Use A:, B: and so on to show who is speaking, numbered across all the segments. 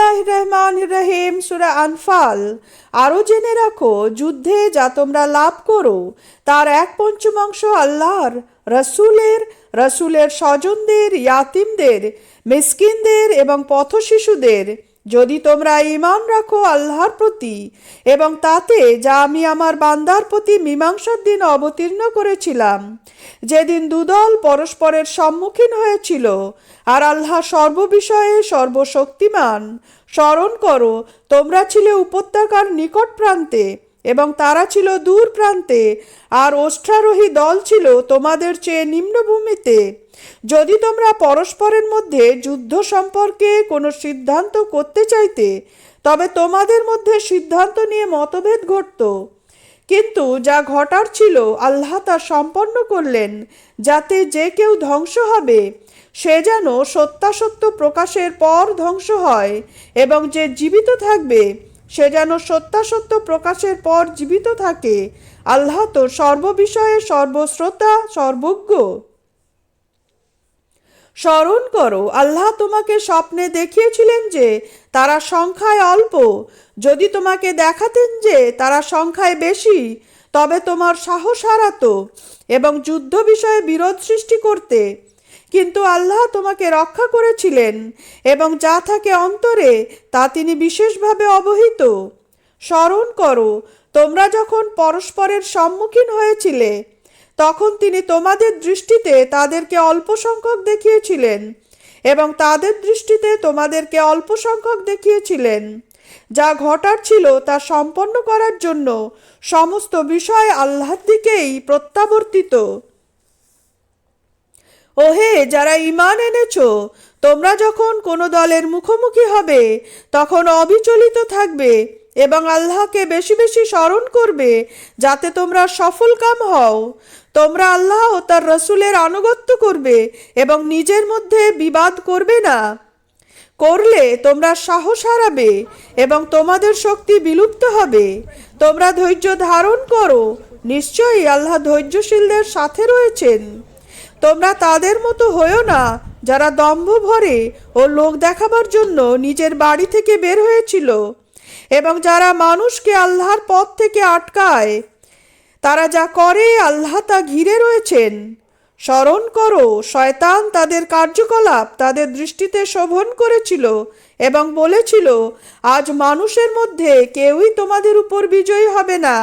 A: রহমান রহিম সুরা আনফাল। আরও জেনে রাখো, যুদ্ধে যা তোমরা লাভ করো, তার এক পঞ্চমাংশ আল্লাহর, রসুলের রসুলের স্বজনদের, ইয়াতিমদের, মিসকিনদের এবং পথশিশুদের। যদি তোমরা ইমান রাখো আল্লাহর প্রতি এবং তাতে যা আমি আমার বান্দার প্রতি মীমাংসার দিন অবতীর্ণ করেছিলাম, যেদিন দুদল পরস্পরের সম্মুখীন হয়েছিল, আর আল্লাহ সর্ববিষয়ে সর্বশক্তিমান, স্মরণ করো, তোমরা ছিলে উপত্যকার নিকট প্রান্তে এবং তারা ছিল দূর প্রান্তে, আর অষ্টারোহী দল ছিল তোমাদের চেয়ে নিম্নভূমিতে যদি তোমরা পরস্পরের মধ্যে যুদ্ধ সম্পর্কে কোনো সিদ্ধান্ত করতে চাইতে, তবে তোমাদের মধ্যে সিদ্ধান্ত নিয়ে মতভেদ ঘটত। কিন্তু যা ঘটার ছিল, আল্লাহ তা সম্পন্ন করলেন, যাতে যে কেউ ধ্বংস হবে, সে যেন সত্যাসত্য প্রকাশের পর ধ্বংস হয় এবং যে জীবিত থাকবে সে যেন সত্যাসত্য প্রকাশের পর জীবিত থাকে। আল্লাহ তো সর্ববিষয়ে সর্বশ্রোতা, সর্বজ্ঞ। স্মরণ করো, আল্লাহ তোমাকে স্বপ্নে দেখিয়েছিলেন যে তারা সংখ্যায় অল্প। যদি তোমাকে দেখাতেন যে তারা সংখ্যায় বেশি, তবে তোমার সাহস হারাতো এবং যুদ্ধ বিষয়ে বিরোধ সৃষ্টি করতে। কিন্তু আল্লাহ তোমাকে রক্ষা করেছিলেন এবং যা থাকে অন্তরে, তা তিনি বিশেষভাবে অবহিত। স্মরণ করো, তোমরা যখন পরস্পরের সম্মুখীন হয়েছিলে, তখন তিনি তোমাদের দৃষ্টিতে তাদেরকে অল্প সংখ্যক দেখিয়েছিলেন এবং তাদের দৃষ্টিতে তোমাদেরকে অল্প সংখ্যক দেখিয়েছিলেন। যা ঘটার ছিল তা সম্পন্ন করার জন্য সমস্ত বিষয় আল্লাহর দিকেই প্রত্যাবর্তিত। ওহে, যারা ইমান এনেছ, তোমরা যখন কোনো দলের মুখোমুখি হবে, তখন অবিচলিত থাকবে এবং আল্লাহকে বেশি বেশি স্মরণ করবে, যাতে তোমরা সফল কাম হও। তোমরা আল্লাহ ও তার রসুলের আনুগত্য করবে এবং নিজের মধ্যে বিবাদ করবে না। করলে তোমরা সাহস হারাবে এবং তোমাদের শক্তি বিলুপ্ত হবে। তোমরা ধৈর্য ধারণ করো। নিশ্চয়ই আল্লাহ ধৈর্যশীলদের সাথে রয়েছেন। তোমরা তাদের মতো হয়েও না, যারা দম্ভ ভরে ও লোক দেখাবার জন্য নিজের বাড়ি থেকে বের হয়েছিল। এবং যারা মানুষকে আল্লাহর পথ থেকে আটকায়, তারা যা করে আল্লাহ তা ঘিরে রয়েছেন। স্মরণ করো, শয়তান তাদের কার্যকলাপ তাদের দৃষ্টিতে শোভন করেছিল এবং বলেছিল, আজ মানুষের মধ্যে কেউই তোমাদের উপর বিজয়ী হবে না।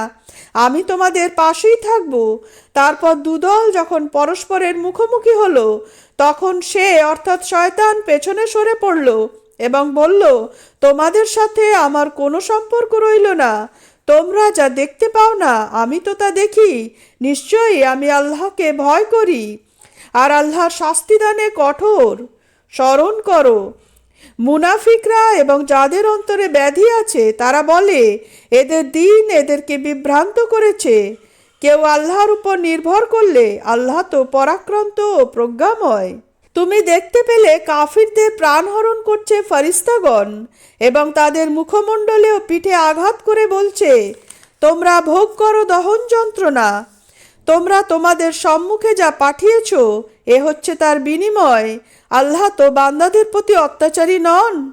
A: আমি তোমাদের পাশেই থাকব। তারপর দুদল যখন পরস্পরের মুখোমুখি হলো, তখন সে অর্থাৎ শয়তান পেছনে সরে পড়ল এবং বলল, তোমাদের সাথে আমার কোনো সম্পর্ক রইল না। তোমরা যা দেখতে পাও না, আমি তো তা দেখি। নিশ্চয়ই আমি আল্লাহকে ভয় করি। আর আল্লাহর শাস্তিদানে কঠোর। স্মরণ করো মুনাফিকরা এবং যাদের অন্তরে ব্যাধি আছে, তারা বলে, এদের দিন এদেরকে বিভ্রান্ত করেছে। কেউ আল্লাহর উপর নির্ভর করলে আল্লাহ তো পরাক্রান্ত ও প্রজ্ঞাময়। তুমি দেখতে পেলে কাফিরদের প্রাণহরণ করছে ফরিস্তাগণ এবং তাদের মুখমণ্ডলে ও পিঠে আঘাত করে বলছে, তোমরা ভোগ করো দহন যন্ত্রণা। তোমরা তোমাদের সম্মুখে যা পাঠিয়েছ, এ হচ্ছে তার বিনিময়। আল্লাহ তো বান্দাদের প্রতি অত্যাচারী নন।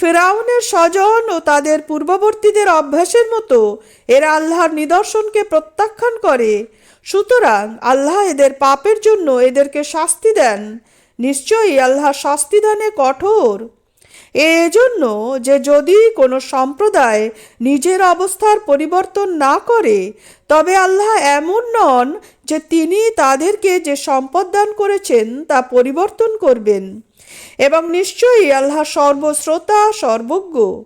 A: ফেরাউনের স্বজন ও তাদের পূর্ববর্তীদের অভ্যাসের মতো এরা আল্লাহর নিদর্শনকে প্রত্যাখ্যান করে। সুতরাং আল্লাহ এদের পাপের জন্য এদেরকে শাস্তি দেন। নিশ্চয়ই আল্লাহ শাস্তিদানে কঠোর। এজন্য যে যদি কোনো সম্প্রদায় নিজের অবস্থার পরিবর্তন না করে, তবে আল্লাহ এমন নন যে তিনি তাদেরকে যে সম্পদ দান করেছেন তা পরিবর্তন করবেন। এবং নিশ্চয়ই আল্লাহ সর্বশ্রোতা, সর্বজ্ঞ।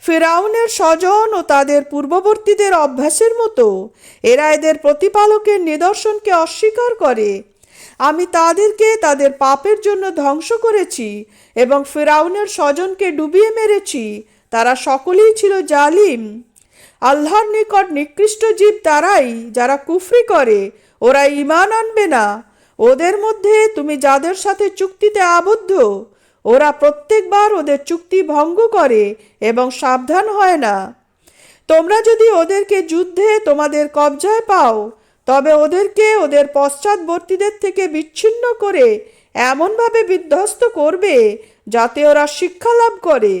A: ফেরাউনের স্বজন ও তাদের পূর্ববর্তীদের অভ্যাসের মতো এরা এদের প্রতিপালকের নিদর্শনকে অস্বীকার করে আমি তাদেরকে তাদের পাপের জন্য ধ্বংস করেছি এবং ফেরাউনের স্বজনকে ডুবিয়ে মেরেছি। তারা সকলেই ছিল জালিম। আল্লাহর নিকট নিকৃষ্ট জীব তারাই যারা কুফরি করে, ওরা ইমান আনবে না। ওদের মধ্যে তুমি যাদের সাথে চুক্তিতে আবদ্ধ, ওরা প্রত্যেকবার ওদের চুক্তি ভঙ্গ করে এবং সাবধান হয় না। তোমরা যদি ওদেরকে যুদ্ধে তোমাদের কবজায় পাও তবে ওদেরকে ওদের পশ্চাৎবর্তীদের থেকে বিচ্ছিন্ন করে এমনভাবে বিধ্বস্ত করবে যাতে ওরা শিক্ষা লাভ করে।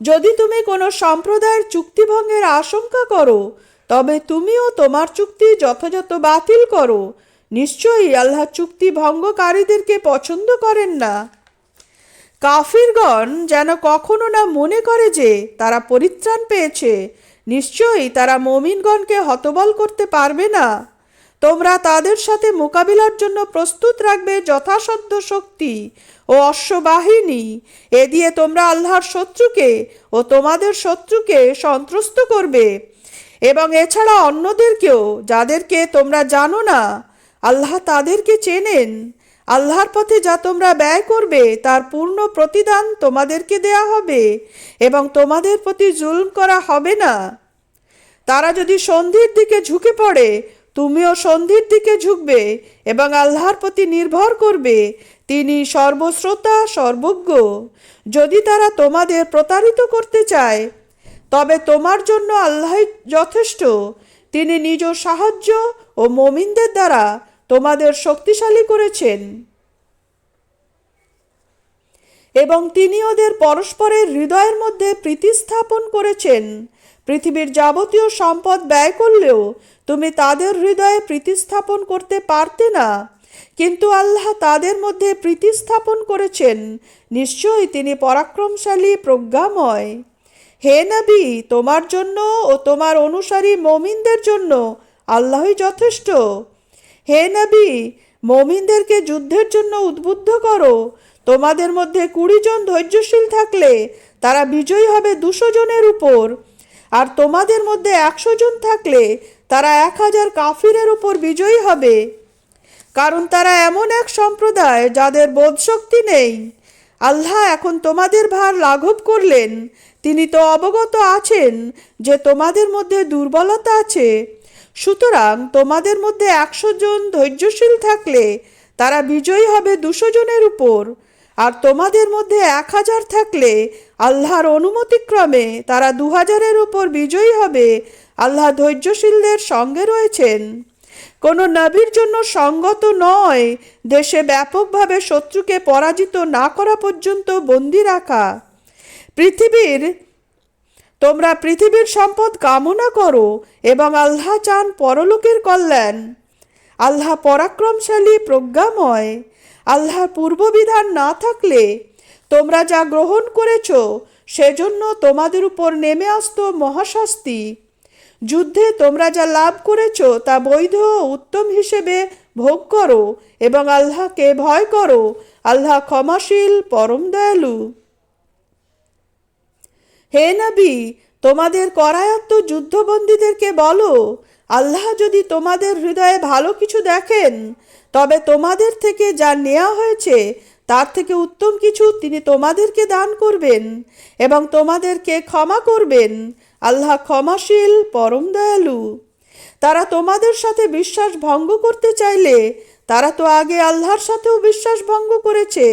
A: যদি তুমি কোনো সম্প্রদায়ের চুক্তিভঙ্গের আশঙ্কা করো, তবে তুমিও তোমার চুক্তি যথাযথ বাতিল করো। নিশ্চয়ই আল্লাহ চুক্তি ভঙ্গকারীদেরকে পছন্দ করেন না। কাফিরগণ যেন কখনো না মনে করে যে তারা পরিত্রাণ পেয়েছে নিশ্চয়ই তারা মমিনগণকে হতবল করতে পারবে না। তোমরা তাদের সাথে মোকাবিলার জন্য প্রস্তুত রাখবে যথাসাধ্য শক্তি ও অশ্ববাহিনী। এ দিয়ে তোমরা আল্লাহর শত্রুকে ও তোমাদের শত্রুকে সন্ত্রস্ত করবে। এবং এছাড়া অন্যদেরকেও, যাদেরকে তোমরা জানো না, আল্লাহ তাদেরকে চেনেন। আল্লাহর পথে যা তোমরা ব্যয় করবে, তার পূর্ণ প্রতিদান তোমাদেরকে দেয়া হবে এবং তোমাদের প্রতি জুলম করা হবে না। তারা যদি সন্ধির দিকে ঝুঁকে পড়ে, তুমিও সন্ধির দিকে ঝুঁকবে এবং আল্লাহর প্রতি নির্ভর করবে, তিনি সর্বশ্রোতা, সর্বজ্ঞ। যদি তারা তোমাদের প্রতারিত করতে চায়, তবে তোমার জন্য আল্লাহ যথেষ্ট। তিনি নিজ সাহায্য ও মমিনদের দ্বারা তোমাদের শক্তিশালী করেছেন। এবং তিনি ওদের পরস্পরের হৃদয়ের মধ্যে প্রীতি স্থাপন করেছেন। পৃথিবীর যাবতীয় সম্পদ ব্যয় করলেও তুমি তাদের হৃদয়ে প্রীতি স্থাপন করতে পারতে না। কিন্তু আল্লাহ তাদের মধ্যে প্রীতি স্থাপন করেছেন। নিশ্চয়ই তিনি পরাক্রমশালী, প্রজ্ঞাময়। হে নবী, তোমার জন্য ও তোমার অনুসারী মমিনদের জন্য আল্লাহই যথেষ্ট। হে নবী, মমিনদেরকে যুদ্ধের জন্য উদ্বুদ্ধ করো। তোমাদের মধ্যে কুড়ি জন ধৈর্যশীল থাকলে তারা বিজয়ী হবে দুশো জনের উপর। আর তোমাদের মধ্যে একশো জন থাকলে তারা এক হাজার কাফিরের উপর বিজয়ী হবে। কারণ তারা এমন এক সম্প্রদায় যাদের বোধশক্তি নেই। আল্লাহ এখন তোমাদের ভার লাঘব করলেন। তিনি তো অবগত আছেন যে তোমাদের মধ্যে দুর্বলতা আছে। সুতরাং তোমাদের মধ্যে একশো জন ধৈর্যশীল থাকলে তারা বিজয়ী হবে দুশো জনের উপর। আর তোমাদের মধ্যে এক হাজার থাকলে আল্লাহর অনুমতিক্রমে তারা দু হাজারের উপর বিজয়ী হবে। আল্লাহ ধৈর্যশীলদের সঙ্গে রয়েছেন। কোনো নবীর জন্য সঙ্গত নয় দেশে ব্যাপকভাবে শত্রুকে পরাজিত না করা পর্যন্ত বন্দি রাখা। পৃথিবীর তোমরা পৃথিবীর সম্পদ কামনা করো এবং আল্লাহ চান পরলোকের কল্যাণ। আল্লাহ পরাক্রমশালী, প্রজ্ঞাময়। আল্লাহর পূর্ববিধান না থাকলে তোমরা যা গ্রহণ করেছ, সেজন্য তোমাদের উপর নেমে আসত মহাশাস্তি। যুদ্ধে তোমরা যা লাভ করেছ, তা বৈধ উত্তম হিসেবে ভোগ করো এবং আল্লাহকে ভয় করো। আল্লাহ ক্ষমাশীল, পরম দয়ালু। হে নবী, তোমাদের করায়ত্ত যুদ্ধবন্দীদেরকে বলো। আল্লাহ যদি তোমাদের হৃদয়ে ভালো কিছু দেখেন, তবে তোমাদের থেকে যা নেওয়া হয়েছে, তার থেকে উত্তম কিছু তিনি তোমাদেরকে দান করবেন এবং তোমাদেরকে ক্ষমা করবেন। আল্লাহ ক্ষমাশীল, পরম দয়ালু। তারা তোমাদের সাথে বিশ্বাস ভঙ্গ করতে চাইলে, তারা তো আগে আল্লাহর সাথেও বিশ্বাস ভঙ্গ করেছে।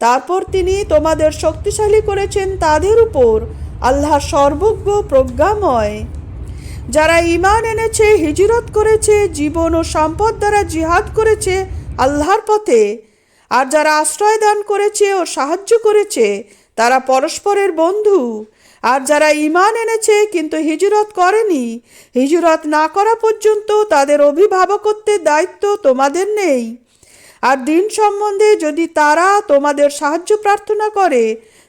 A: তারপর তিনি তোমাদের শক্তিশালী করেছেন তাদের উপর। আল্লাহ সর্বজ্ঞ প্রজ্ঞাময়। যারা ইমান এনেছে, হিজরত করেছে, জীবন ও সম্পদ দ্বারা জিহাদ করেছে আল্লাহর পথে, আর যারা আশ্রয় দান করেছে ও সাহায্য করেছে, তারা পরস্পরের বন্ধু। আর যারা ইমান এনেছে, কিন্তু হিজরত করেনি, হিজরত না করা পর্যন্ত তাদের অভিভাবকত্বের দায়িত্ব তোমাদের নেই। আর দিন সম্বন্ধে যদি তারা তোমাদের সাহায্য প্রার্থনা করে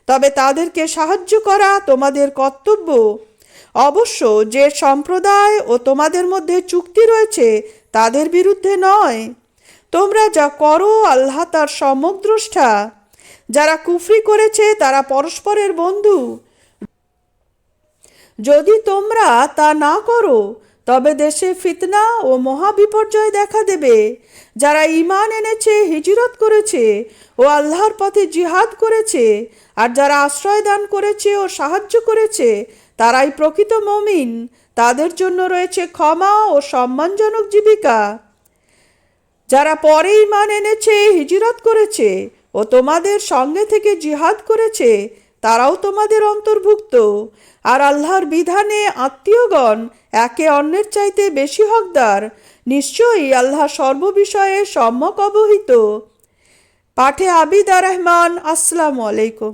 A: তবে তাদেরকে সাহায্য করা তোমাদের কর্তব্য। অবশ্য যে সম্প্রদায় ও তোমাদের মধ্যে চুক্তি রয়েছে, তাদের বিরুদ্ধে নয়। তোমরা যা করো আল্লাহ তার সমদ্রষ্টা যারা কুফরি করেছে, তারা পরস্পরের বন্ধু। যদি তোমরা তা না করো তবে দেশে ফিতনা ও মহাবিপর্যয় দেখা দেবে। যারা ইমান এনেছে, হিজরত করেছে ও আল্লাহর পথে জিহাদ করেছে আর যারা আশ্রয় দান করেছে ও সাহায্য করেছে, তারাই প্রকৃত মমিন। তাদের জন্য রয়েছে ক্ষমা ও সম্মানজনক জীবিকা। যারা পরে ইমান এনেছে, হিজরত করেছে ও তোমাদের সঙ্গে থেকে জিহাদ করেছে, তারাও তোমাদের অন্তর্ভুক্ত। আর আল্লাহর বিধানে আত্মীয়গণ একে অন্যের চাইতে বেশি হকদার, নিশ্চয়ই আল্লাহ সর্ববিষয়ে সম্যক অবহিত। পাঠে আবিদা রহমান, আসসালামু আলাইকুম।